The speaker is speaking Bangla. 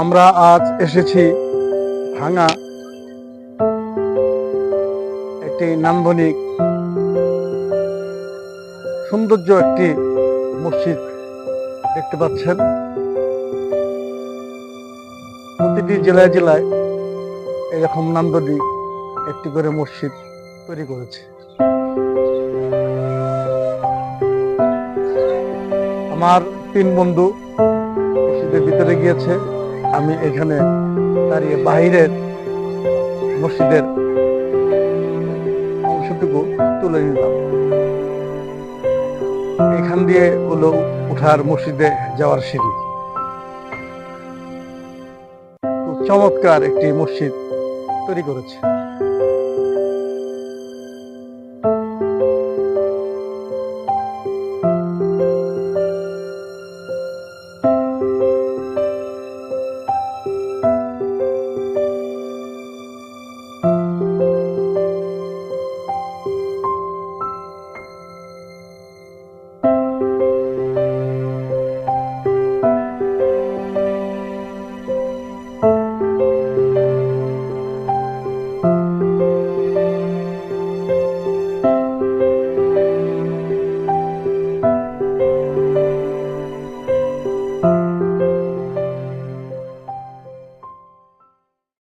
আমরা আজ এসেছি ভাঙা একটি নান্দনিক সৌন্দর্য একটি মসজিদ দেখতে পাচ্ছেন। প্রতিটি জেলায় জেলায় এরকম নান্দনিক একটি করে মসজিদ তৈরি করেছে। আমার তিন বন্ধু মসজিদের ভিতরে গিয়েছে। আমি এখানে দাঁড়িয়ে বাহিরের মসজিদের অংশটুকু তুলে নিলাম। এখান দিয়ে হলো উঠার মসজিদে যাওয়ার সিঁড়ি। চমৎকার একটি মসজিদ তৈরি করেছে।